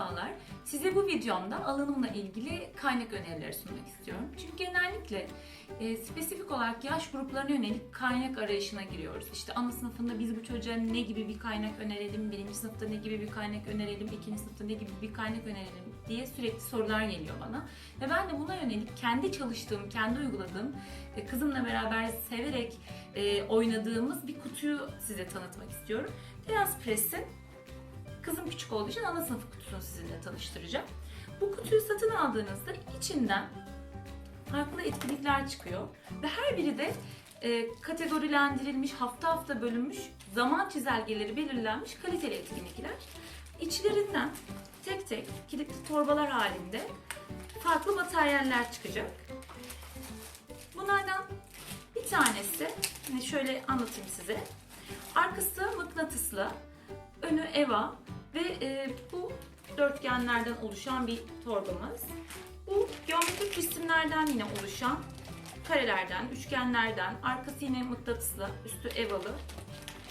Merhabalar. Size bu videomda alanımla ilgili kaynak önerileri sunmak istiyorum. Çünkü genellikle e, spesifik olarak yaş gruplarına yönelik kaynak arayışına giriyoruz. İşte ana sınıfında biz bu çocuğa ne gibi bir kaynak önerelim, birinci sınıfta ne gibi bir kaynak önerelim, ikinci sınıfta ne gibi bir kaynak önerelim diye sürekli sorular geliyor bana. Ve ben de buna yönelik kendi çalıştığım, kendi uyguladığım, e, kızımla beraber severek e, oynadığımız bir kutuyu size tanıtmak istiyorum. Beyaz Press'in Kızım küçük olduğu için ana sınıfı kutusunu sizinle tanıştıracağım. Bu kutuyu satın aldığınızda içinden farklı etkinlikler çıkıyor. Ve her biri de e, kategorilendirilmiş, hafta hafta bölünmüş, zaman çizelgeleri belirlenmiş kaliteli etkinlikler. İçlerinden tek tek kilitli torbalar halinde farklı materyaller çıkacak. Bunlardan bir tanesi, şöyle anlatayım size. Arkası mıknatıslı, önü eva ve e, bu dörtgenlerden oluşan bir torbamız. Bu geometrik cisimlerden yine oluşan karelerden, üçgenlerden, arkası yine mıknatıslı, üstü evalı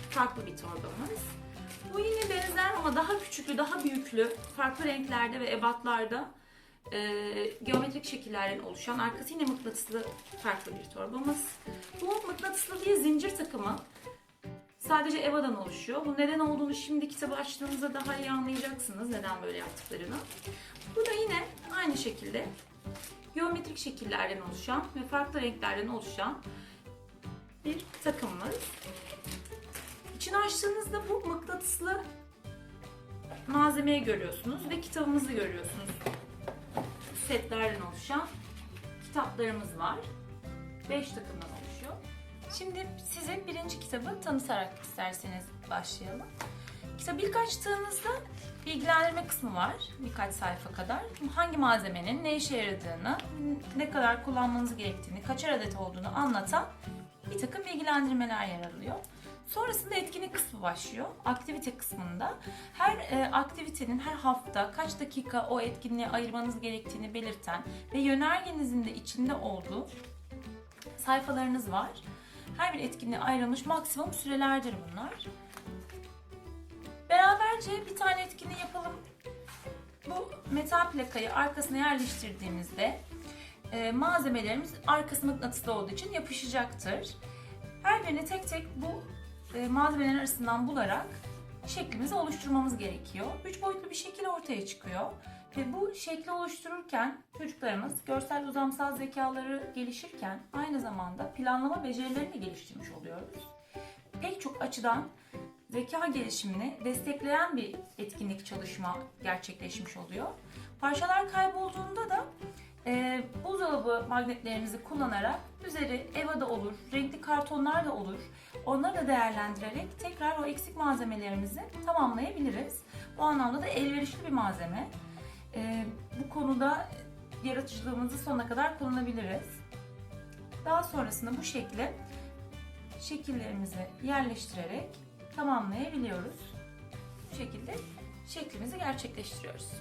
farklı bir torbamız. Bu yine benzer ama daha küçüklü, daha büyüklü, farklı renklerde ve ebatlarda e, geometrik şekillerden oluşan, arkası yine mıknatıslı farklı bir torbamız. Bu mıknatıslı diye zincir takımı sadece EVA'dan oluşuyor. Bu neden olduğunu şimdi kitabı açtığınızda daha iyi anlayacaksınız neden böyle yaptıklarını. Bu da yine aynı şekilde geometrik şekillerden oluşan ve farklı renklerden oluşan bir takımımız. İçini açtığınızda bu mıknatıslı malzemeyi görüyorsunuz ve kitabımızı görüyorsunuz. Setlerden oluşan kitaplarımız var. 5 takımdan oluşuyor. Şimdi size birinci kitabı tanıtarak isterseniz başlayalım. Kitabı ilk açtığınızda bilgilendirme kısmı var birkaç sayfa kadar. Hangi malzemenin ne işe yaradığını, ne kadar kullanmanız gerektiğini, kaçar adet olduğunu anlatan bir takım bilgilendirmeler yer alıyor. Sonrasında etkinlik kısmı başlıyor. Aktivite kısmında her e, aktivitenin her hafta kaç dakika o etkinliğe ayırmanız gerektiğini belirten ve yönergenizin de içinde olduğu sayfalarınız var. Her bir etkinliğe ayrılmış maksimum sürelerdir bunlar. Beraberce bir tane etkinliği yapalım. Bu metal plakayı arkasına yerleştirdiğimizde e, malzemelerimiz arkası mıknatıslı olduğu için yapışacaktır. Her birini tek tek bu e, malzemelerin arasından bularak şeklimizi oluşturmamız gerekiyor. Üç boyutlu bir şekil ortaya çıkıyor. Ve bu şekli oluştururken çocuklarımız görsel uzamsal zekaları gelişirken aynı zamanda planlama becerilerini de geliştirmiş oluyoruz. Pek çok açıdan zeka gelişimini destekleyen bir etkinlik çalışma gerçekleşmiş oluyor. Parçalar kaybolduğunda da e, buzdolabı magnetlerimizi kullanarak üzeri EVA da olur, renkli kartonlar da olur. Onları da değerlendirerek tekrar o eksik malzemelerimizi tamamlayabiliriz. Bu anlamda da elverişli bir malzeme. Bu konuda yaratıcılığımızı sonuna kadar kullanabiliriz. Daha sonrasında bu şekli şekillerimizi yerleştirerek tamamlayabiliyoruz. Bu şekilde şeklimizi gerçekleştiriyoruz.